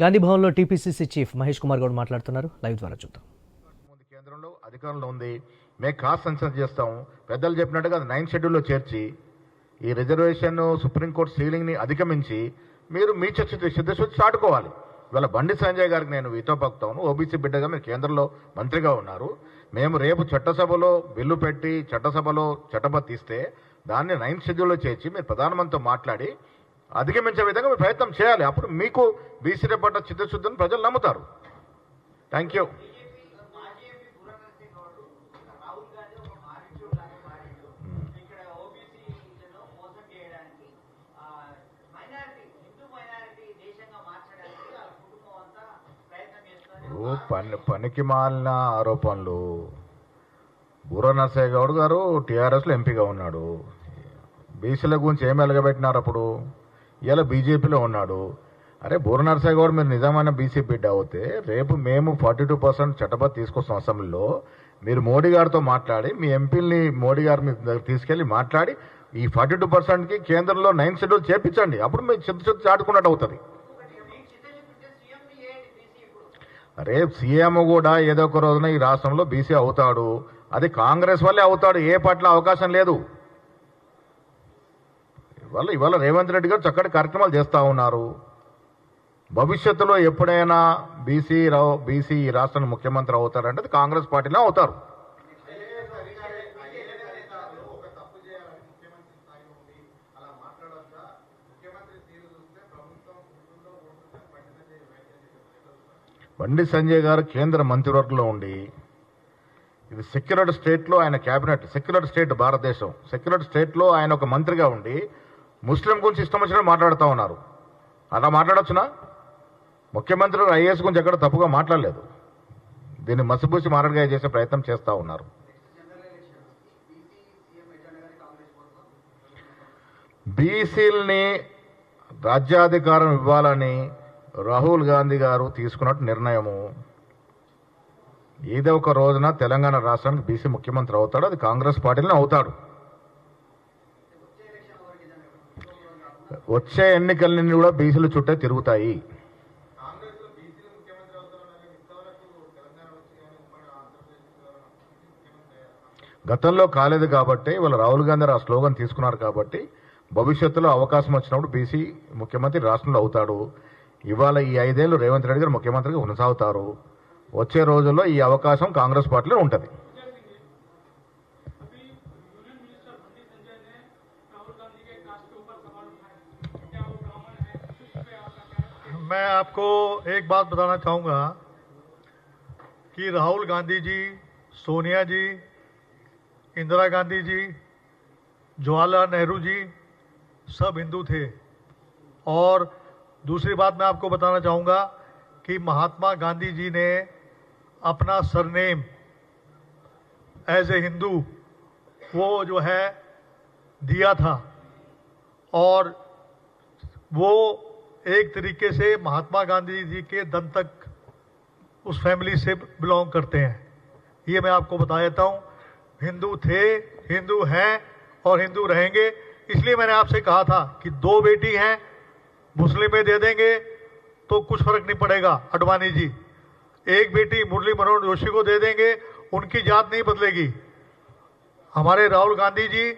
గాంధీభవన్లో TPCC chief Mahesh Kumar Goud మాట్లాడుతున్నారు. Live ద్వారా చూద్దాం. కేంద్రంలో అధికారంలో ఉంది. మేము కాస్ట్ సెన్సర్ చేస్తాం. పెద్దలు చెప్పినట్టుగా అది నైన్ షెడ్యూల్లో చేర్చి ఈ రిజర్వేషన్ సుప్రీంకోర్టు సీలింగ్ని అధిగమించి మీరు మీ చర్చ సిద్ధశుద్ధి చాటుకోవాలి. ఇవాళ బండి సంజయ్ గారికి నేను వీతో పక్తాను ఓబీసీ బిడ్డగా మీరు కేంద్రంలో మంత్రిగా ఉన్నారు. మేము రేపు చట్టసభలో బిల్లు పెట్టి చట్టసభలో చట్టబద్ధ తీస్తే దాన్ని నైన్ షెడ్యూల్లో చేర్చి మీరు ప్రధానమంత్రితో మాట్లాడి అధిగమించే విధంగా మీరు ప్రయత్నం చేయాలి. అప్పుడు మీకు బీసీ పట్ల చిత్తశుద్ధిని ప్రజలు నమ్ముతారు. థ్యాంక్ యూ ఓ పని పనికి మాలిన ఆరోపణలు. బూర నరసయ్య గౌడ్ గారు టీఆర్ఎస్లో ఎంపీగా ఉన్నాడు. బీసీల గురించి ఏమి ఎలగబెట్టినారు అప్పుడు? ఇలా బీజేపీలో ఉన్నాడు. అరే బూర నరసాయి గౌడ్ మీరు నిజమైన బీసీ బిడ్డ అవుతే రేపు మేము ఫార్టీ టూ పర్సెంట్ చట్టబద్ధ తీసుకొస్తాం అసెంబ్లీలో. మీరు మోడీ గారితో మాట్లాడి మీ ఎంపీల్ని మోడీ గారు మీ దగ్గర తీసుకెళ్ళి మాట్లాడి ఈ ఫార్టీ టూ పర్సెంట్కి కేంద్రంలో నైన్ షెడ్యూల్ చేపించండి. అప్పుడు మీరు చిత్త చిత్త చాటుకున్నట్టు అవుతుంది. రేపు సీఎం కూడా ఏదో ఒక రోజున ఈ రాష్ట్రంలో బీసీ అవుతాడు. అది కాంగ్రెస్ వల్లే అవుతాడు. ఏ పట్ల అవకాశం లేదు. వల్ల ఇవాళ రేవంత్ రెడ్డి గారు చక్కటి కార్యక్రమాలు చేస్తూ ఉన్నారు. భవిష్యత్తులో ఎప్పుడైనా బీసీ రావు బీసీ ఈ రాష్ట్రానికి ముఖ్యమంత్రి అవుతారంటే కాంగ్రెస్ పార్టీలో అవుతారు. బండి సంజయ్ గారు కేంద్ర మంత్రివర్గంలో ఉండి ఇది సెక్యులర్ స్టేట్లో ఆయన క్యాబినెట్ సెక్యులర్ స్టేట్ భారతదేశం. సెక్యులర్ స్టేట్లో ఆయన ఒక మంత్రిగా ఉండి ముస్లిం గురించి ఇష్టం వచ్చినట్టు మాట్లాడుతూ ఉన్నారు. అలా మాట్లాడొచ్చునా? ముఖ్యమంత్రి ఐఏఎస్ గురించి ఎక్కడ తప్పుగా మాట్లాడలేదు. దీన్ని మసిపూసి మారడిగా చేసే ప్రయత్నం చేస్తూ ఉన్నారు. బీసీల్ని రాజ్యాధికారం ఇవ్వాలని రాహుల్ గాంధీ గారు తీసుకున్నట్టు నిర్ణయము. ఏదో ఒక రోజున తెలంగాణ రాష్ట్రానికి బీసీ ముఖ్యమంత్రి అవుతాడు అది కాంగ్రెస్ పార్టీలోనే అవుతాడు. వచ్చే ఎన్నికలన్నీ కూడా బీసీలు చుట్టే తిరుగుతాయి. గతంలో కాలేదు కాబట్టి వాళ్ళ రాహుల్ గాంధీ ఆ స్లోగన్ తీసుకున్నారు కాబట్టి భవిష్యత్తులో అవకాశం వచ్చినప్పుడు బీసీ ముఖ్యమంత్రి రాష్ట్రంలో అవుతాడు. ఇవాళ ఈ ఐదేళ్ళు రేవంత్ రెడ్డి గారు ముఖ్యమంత్రిగా కొనసాగుతారు. వచ్చే రోజుల్లో ఈ అవకాశం కాంగ్రెస్ పార్టీలో ఉంటుంది. मैं आपको एक बात बताना चाहूँगा कि राहुल गांधी जी, सोनिया जी, इंदिरा गांधी जी, जवाहरलाल नेहरू जी सब हिंदू थे। और दूसरी बात मैं आपको बताना चाहूँगा कि महात्मा गांधी जी ने अपना सरनेम एज ए हिंदू वो जो है दिया था। और वो एक तरीके से महात्मा गांधी जी के दम तक उस फैमिली से बिलोंग करते हैं। ये मैं आपको बता देता हूँ। हिंदू थे, हिंदू हैं और हिंदू रहेंगे। इसलिए मैंने आपसे कहा था कि दो बेटी हैं, मुस्लिम में दे देंगे तो कुछ फ़र्क नहीं पड़ेगा, अडवाणी जी। एक बेटी मुरली मनोहर जोशी को दे देंगे, उनकी जात नहीं बदलेगी। हमारे राहुल गांधी जी